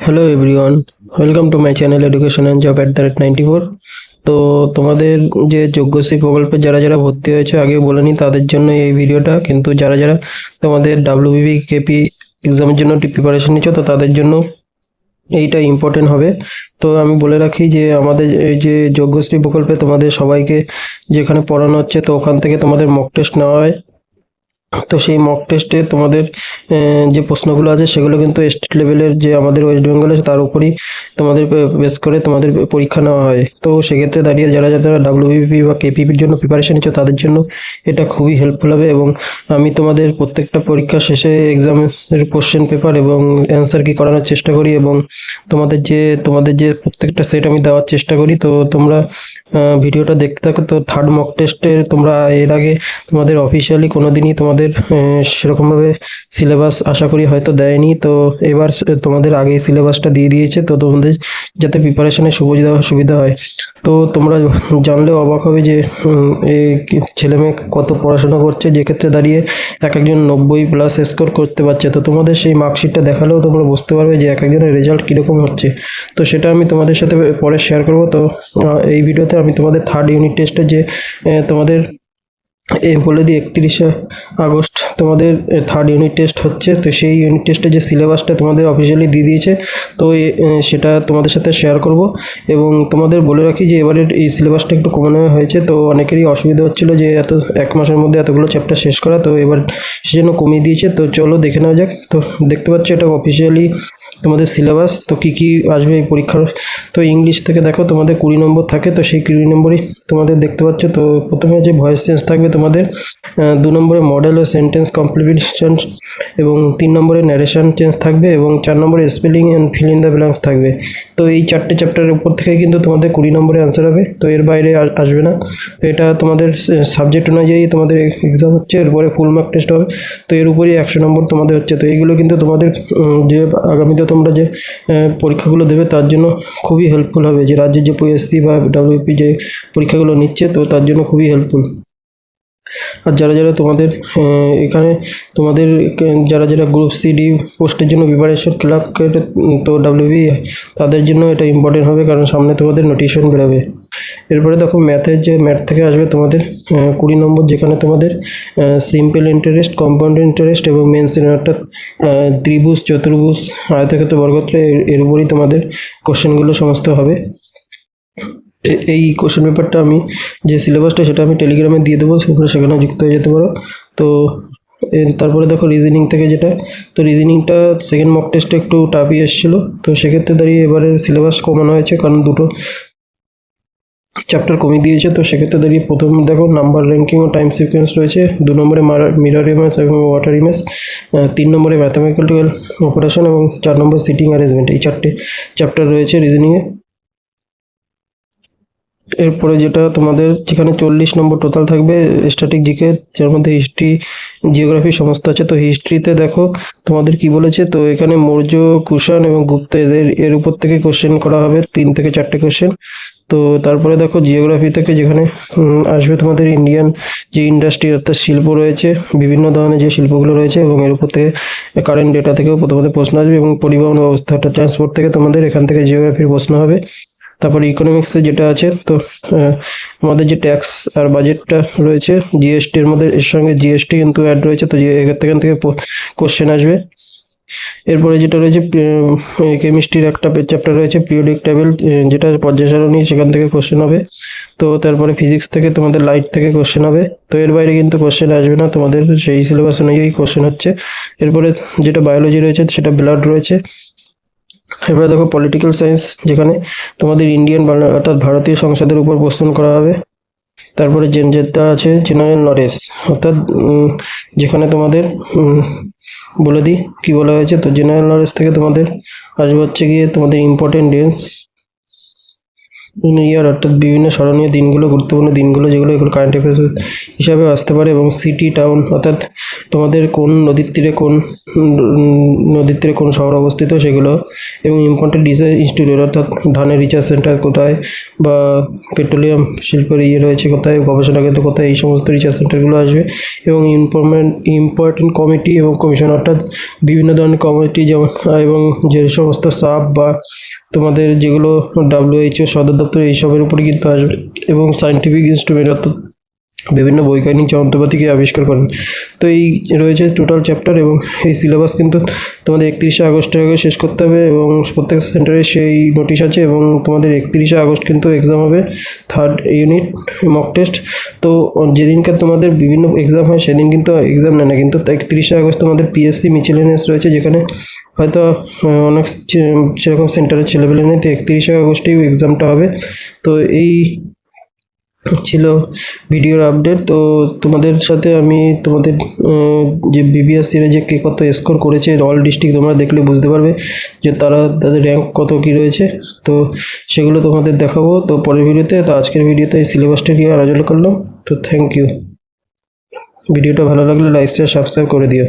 Hello everyone welcome to my channel education and job at the rate ninety four তো তোমাদের যে যোগ্যশ্রী প্রকল্পে যারা যারা ভর্তি হয়েছে আগে বলে নিই, তাদের জন্য এই ভিডিওটা। কিন্তু যারা যারা তোমাদের ডাব্লিউবিবি কেপি এক্সামের জন্য প্রিপারেশন নিচ্ছ, তো তাদের জন্য এইটা ইম্পর্টেন্ট হবে। তো আমি বলে রাখি যে, আমাদের এই যে যোগ্যশ্রী প্রকল্পে তোমাদের সবাইকে যেখানে পড়ানো হচ্ছে, তো ওখান থেকে তোমাদের মক টেস্ট নেওয়া হয়। তো সেই মক টেস্টে তোমাদের যে প্রশ্নগুলো আছে সেগুলো কিন্তু স্টেট লেভেলের যে আমাদের ওয়েস্ট বেঙ্গলে তার উপরই তোমাদের বেস করে তোমাদের পরীক্ষা নেওয়া হয়। তো সেক্ষেত্রে দাঁড়িয়ে যারা যারা ডাব্লিউবিপি বা কেপিপির জন্য প্রিপারেশন নিচ্ছ তাদের জন্য এটা খুবই হেল্পফুল হবে এবং আমি তোমাদের প্রত্যেকটা পরীক্ষা শেষে এক্সামের কোশ্চেন পেপার এবং অ্যান্সার কি করানোর চেষ্টা করি এবং তোমাদের যে তোমাদের যে প্রত্যেকটা সেট আমি দেওয়ার চেষ্টা করি, তো তোমরা ভিডিওটা দেখতে থাকো। তো থার্ড মক টেস্টের তোমরা এর আগে তোমাদের অফিসিয়ালি কোনো দিনই তোমাদের সেরকমভাবে সিলেবাস আশা করি হয়তো দেয়নি। তো এবার তোমাদের আগে সিলেবাসটা দিয়ে দিয়েছে। তো তোমাদের যাতে প্রিপারেশনের সুবিধা সুবিধা হয়। তো তোমরা জানলে অবাক হবে যে এই ছেলে মেয়ে কত পড়াশোনা করছে, যে ক্ষেত্রে দাঁড়িয়ে এক একজন নব্বই প্লাস স্কোর করতে পারছে। তো তোমাদের সেই মার্কশিটটা দেখালেও তোমরা বুঝতে পারবে যে এক একজনের রেজাল্ট কীরকম হচ্ছে। তো সেটা আমি তোমাদের সাথে পরে শেয়ার করব। তো এই ভিডিওতে আমি তোমাদের থার্ড ইউনিট টেস্টে যে তোমাদের এই বলে দিই, একত্রিশে আগস্ট তোমাদের থার্ড ইউনিট টেস্ট হচ্ছে। তো সেই ইউনিট টেস্টে যে সিলেবাসটা তোমাদের অফিসিয়ালি দিয়ে দিয়েছে, তো সেটা তোমাদের সাথে শেয়ার করব। এবং তোমাদের বলে রাখি যে এবারের এই সিলেবাসটা একটু কমানো হয়েছে, তো অনেকেরই অসুবিধা হচ্ছিল যে এত, এক মাসের মধ্যে এতগুলো চ্যাপ্টার শেষ করা, তো এবার সেজন্য কমিয়ে দিয়েছে। তো চলো দেখে নেওয়া যাক। তো দেখতে পাচ্ছ এটা অফিসিয়ালি তোমাদের সিলেবাস তো কি কি আসবে এই পরীক্ষার? তো ইংলিশ থেকে দেখো, তোমাদের কুড়ি নম্বর থাকে, তো সেই কুড়ি নম্বরই তোমাদের দেখতে পাচ্ছ। তো প্রথমে যে ভয়েস চেঞ্জ থাকবে তোমাদের দু নম্বরে মডেল ও সেন্টেন্স কমপ্লিমেন্টেশন এবং তিন নম্বরে ন্যারেশন চেঞ্জ থাকবে এবং চার নম্বরে spelling and fill in the blanks থাকবে। তো এই চারটে চ্যাপ্টারের উপর থেকে কিন্তু তোমাদের কুড়ি নম্বরে অ্যান্সার হবে, তো এর বাইরে আসবে না। এটা তোমাদের সাবজেক্ট অনুযায়ী তোমাদের এক্সাম হচ্ছে, এরপরে ফুল মার্ক টেস্ট হবে, তো এর উপরই একশো নম্বর তোমাদের হচ্ছে। তো এইগুলো কিন্তু তোমাদের যে আগামীতে তোমরা যে পরীক্ষাগুলো দেবে তার জন্য খুবই হেল্পফুল হবে। যে রাজ্যের যে পিএসসি বা ডাব্লিউপি যে পরীক্ষাগুলো নিচ্ছে, তো তার জন্য খুবই হেল্পফুল আর যারা যারা তোমাদের এখানে তোমাদের, যারা যারা গ্রুপ সি ডি পোস্টের জন্য প্রিপারেশন ক্লাব তো ডাব্লিউবি তাদের জন্য এটা ইম্পর্টেন্ট হবে কারণ সামনে তোমাদের নোটিশন বেরোবে। এরপরে দেখো ম্যাথের যে ম্যাথ থেকে আসবে তোমাদের কুড়ি নম্বর যেখানে তোমাদের সিম্পল ইন্টারেস্ট কম্পাউন্ড ইন্টারেস্ট এবং মেন অর্থাৎ ত্রিভুজ, চতুর্ভুজ, আয়তক্ষেত্র, বর্গক্ষেত্র এর- উপরই তোমাদের কোশ্চেনগুলো সমস্ত হবে। এই কোশ্চেন পেপারটা আমি যে সিলেবাসটা সেটা আমি টেলিগ্রামে দিয়ে দেবো, তোমরা সেখানে যুক্ত হয়ে যেতে পারো। তো তারপরে দেখো রিজনিং থেকে যেটা। তো রিজনিংটা সেকেন্ড মক টেস্টে একটু টাফই এসেছিল তো সেক্ষেত্রে দাঁড়িয়ে এবারে সিলেবাস কমানো হয়েছে, কারণ দুটো চ্যাপ্টার কমিয়ে দিয়েছে। তো সেক্ষেত্রে দাঁড়িয়ে প্রথম দেখো নাম্বার র্যাঙ্কিং ও টাইম সিকোয়েন্স রয়েছে। দু নম্বরে মিরর ইমেজ এবং ওয়াটার ইমেজ তিন নম্বরে ম্যাথামেটিক্যাল অপারেশন এবং চার নম্বর সিটিং অ্যারেঞ্জমেন্ট এই চারটে চ্যাপ্টার রয়েছে রিজনিংয়ে এরপরে যেটা তোমাদের যেখানে চল্লিশ নম্বর টোটাল থাকবে স্ট্যাটিক জিকে যার মধ্যে হিস্ট্রি জিওগ্রাফি সমস্ত আছে, তো হিস্ট্রিতে দেখো তোমাদের কি বলেছে, তো এখানে মৌর্য, কুষাণ এবং গুপ্ত এদের, এর উপর থেকে কোশ্চেন করা হবে, তিন থেকে চারটে কোশ্চেন তো তারপরে দেখো জিওগ্রাফি থেকে যেখানে আসবে তোমাদের ইন্ডিয়ান যে ইন্ডাস্ট্রি অর্থাৎ শিল্প রয়েছে, বিভিন্ন ধরনের যে শিল্পগুলো রয়েছে এবং এর উপর থেকে কারেন্ট ডেটা থেকেও তোমাদের প্রশ্ন আসবে এবং পরিবহন ব্যবস্থা ট্রান্সপোর্ট থেকে তোমাদের এখান থেকে জিওগ্রাফির প্রশ্ন হবে। তারপরে ইকোনমিক্সে যেটা আছে, তো আমাদের যে ট্যাক্স আর বাজেটটা রয়েছে জিএসটির মধ্যে, এর সঙ্গে জিএসটি কিন্তু অ্যাড রয়েছে, তো যে, এখান থেকে- এখান থেকে কোশ্চেন আসবে। এরপরে যেটা রয়েছে কেমিস্ট্রির একটা চ্যাপ্টার রয়েছে পিরিয়ডিক টেবিল যেটা পর্যায় সারণী সেখান থেকে কোশ্চেন হবে। তো, তারপরে ফিজিক্স থেকে, তোমাদের লাইট থেকে কোশ্চেন হবে। তো, এর বাইরে কিন্তু কোশ্চেন আসবে না, তোমাদের সেই সিলেবাস অনুযায়ী কোশ্চেন হচ্ছে। এরপরে যেটা বায়োলজি রয়েছে, সেটা ব্লাড রয়েছে। এবারে দেখো পলিটিক্যাল সায়েন্স যেখানে তোমাদের ইন্ডিয়ান অর্থাৎ ভারতীয় সংসদের উপর প্রশ্ন করা হবে। তারপরে জেন যেটা আছে জেনারেল নলেজ অর্থাৎ যেখানে তোমাদের বলে দিই কী বলা হয়েছে, তো জেনারেল নলেজ থেকে তোমাদের আসব হচ্ছে গিয়ে তোমাদের ইম্পর্টেন্ট ডেন্স ইয়ার অর্থাৎ বিভিন্ন স্মরণীয় দিনগুলো, গুরুত্বপূর্ণ দিনগুলো যেগুলো এগুলো কারেন্ট অ্যাফেয়ার্স হিসাবে আসতে পারে এবং সিটি টাউন অর্থাৎ তোমাদের কোন নদীর তীরে কোন নদীর তীরে কোন শহর অবস্থিত সেগুলো এবং ইম্পর্টেন্ট রিসার্চ ইনস্টিটিউট অর্থাৎ ধানের রিসার্চ সেন্টার কোথায় বা পেট্রোলিয়াম শিল্পের ইয়ে রয়েছে কোথায়, গবেষণা কেন্দ্র কোথায়, এই সমস্ত রিসার্চ সেন্টারগুলো আসবে এবং ইম্পর্টেন্ট ইম্পর্টেন্ট কমিটি এবং কমিশন অর্থাৎ বিভিন্ন ধরনের কমিটি যেমন এবং যে সমস্ত সাব বা তোমাদের যেগুলো ডাব্লিউএইচও সদর দপ্তর এইসবের উপরে কিন্তু আসবে এবং সায়েন্টিফিক ইনস্ট্রুমেন্ট অর্থাৎ বিভিন্ন বৈজ্ঞানিক যন্ত্রপাতিকে আবিষ্কার করেন। তো এই রয়েছে টোটাল চ্যাপ্টার এবং এই সিলেবাস কিন্তু তোমাদের একত্রিশে আগস্টের আগে শেষ করতে হবে এবং প্রত্যেক সেন্টারে সেই নোটিশ আছে এবং তোমাদের একত্রিশে আগস্ট কিন্তু এক্সাম হবে থার্ড ইউনিট মক টেস্ট তো যেদিনকার তোমাদের বিভিন্ন এক্সাম হয়, সেদিন কিন্তু এক্সাম নেয় না, কিন্তু একত্রিশে আগস্ট তোমাদের পিএসসি মিচিলেনিয়াস রয়েছে, যেখানে হয়তো অনেক সেরকম সেন্টারের ছেলেপেলে নেই, তো একত্রিশে আগস্টেই এক্সামটা হবে। তো এই ছিল ভিডিওর আপডেট তো তোমাদের সাথে আমি তোমাদের যে বিবিএসসির যে কে কত স্কোর করেছে অল ডিস্ট্রিক্ট তোমরা দেখলে বুঝতে পারবে যে তারা তাদের র্যাঙ্ক কত কী রয়েছে। তো সেগুলো তোমাদের দেখাবো। তো পরের ভিডিওতে, তো আজকের ভিডিওতে এই সিলেবাসটা নিয়ে আলোচনা করলাম। তো থ্যাংক ইউ ভিডিওটা ভালো লাগলে লাইক শেয়ার সাবস্ক্রাইব করে দিও।